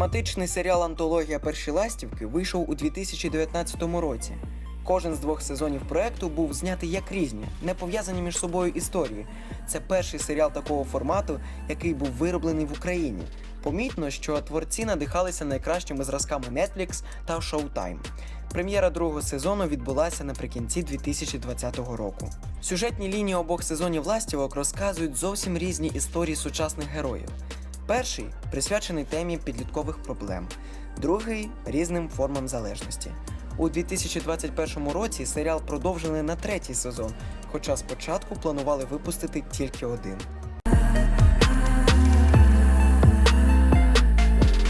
Драматичний серіал Антологія Перші ластівки вийшов у 2019 році. Кожен з двох сезонів проекту був знятий як різні, не пов'язані між собою історії. Це перший серіал такого формату, який був вироблений в Україні. Помітно, що творці надихалися найкращими зразками Netflix та Showtime. Прем'єра другого сезону відбулася наприкінці 2020 року. Сюжетні лінії обох сезонів ластівок розказують зовсім різні історії сучасних героїв. Перший присвячений темі підліткових проблем, другий різним формам залежності. У 2021 році серіал продовжили на третій сезон, хоча спочатку планували випустити тільки один.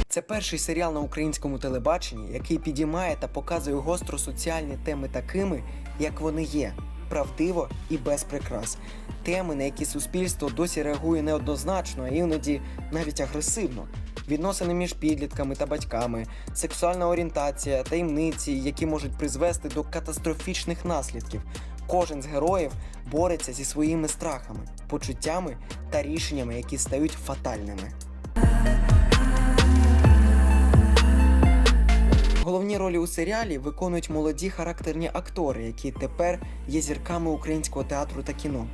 Це перший серіал на українському телебаченні, який підіймає та показує гостро соціальні теми такими, як вони є, правдиво і без прикрас. Теми, на які суспільство досі реагує неоднозначно, а іноді навіть агресивно. Відносини між підлітками та батьками, сексуальна орієнтація, таємниці, які можуть призвести до катастрофічних наслідків. Кожен з героїв бореться зі своїми страхами, почуттями та рішеннями, які стають фатальними. Головні ролі у серіалі виконують молоді характерні актори, які тепер є зірками українського театру та кіно.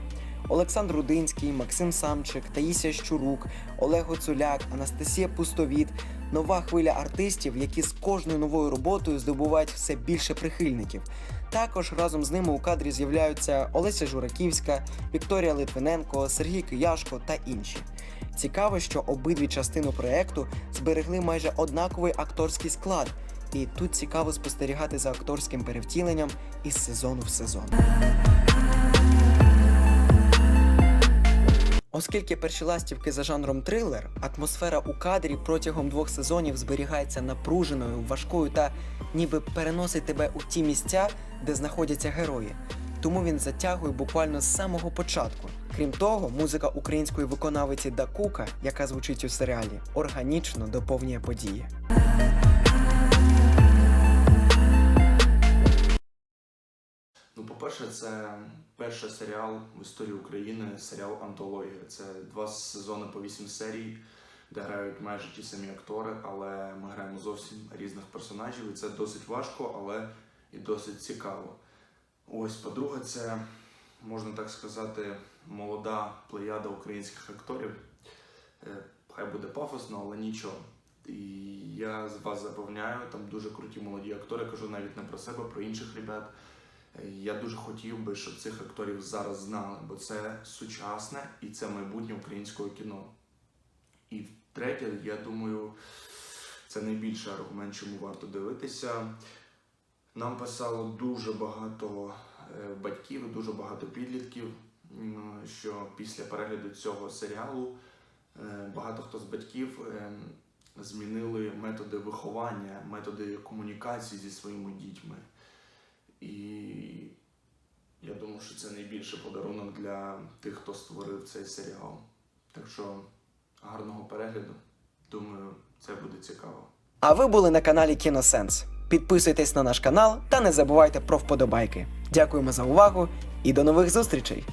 Олександр Рудинський, Максим Самчик, Таїсія Щурук, Олег Гоцуляк, Анастасія Пустовіт нова хвиля артистів, які з кожною новою роботою здобувають все більше прихильників. Також разом з ними у кадрі з'являються Олеся Жураківська, Вікторія Литвиненко, Сергій Кияшко та інші. Цікаво, що обидві частини проекту зберегли майже однаковий акторський склад, і тут цікаво спостерігати за акторським перевтіленням із сезону в сезон. Оскільки перші ластівки за жанром трилер, атмосфера у кадрі протягом двох сезонів зберігається напруженою, важкою та ніби переносить тебе у ті місця, де знаходяться герої. Тому він затягує буквально з самого початку. Крім того, музика української виконавиці Дакука, яка звучить у серіалі, органічно доповнює події. Ну, по-перше, це перший серіал в історії України, серіал Антологія. Це два сезони по вісім серій, де грають майже ті самі актори, але ми граємо зовсім різних персонажів. І це досить важко, але і досить цікаво. Ось, по-друге, це можна так сказати, молода плеяда українських акторів. Е, Хай буде пафосно, але нічого. І я вас запевняю, там дуже круті молоді актори. Кажу навіть не про себе, про інших ребят. Я дуже хотів би, щоб цих акторів зараз знали, бо це сучасне і це майбутнє українського кіно. І третє, я думаю, це найбільший аргумент, чому варто дивитися. Нам писало дуже багато е, батьків, дуже багато підлітків, що після перегляду цього серіалу е, багато хто з батьків е, змінили методи виховання, методи комунікації зі своїми дітьми. І я думаю, що це найбільший подарунок для тих, хто створив цей серіал. Так що гарного перегляду. Думаю, це буде цікаво. А ви були на каналі Кіносенс. Підписуйтесь на наш канал та не забувайте про вподобайки. Дякуємо за увагу і до нових зустрічей!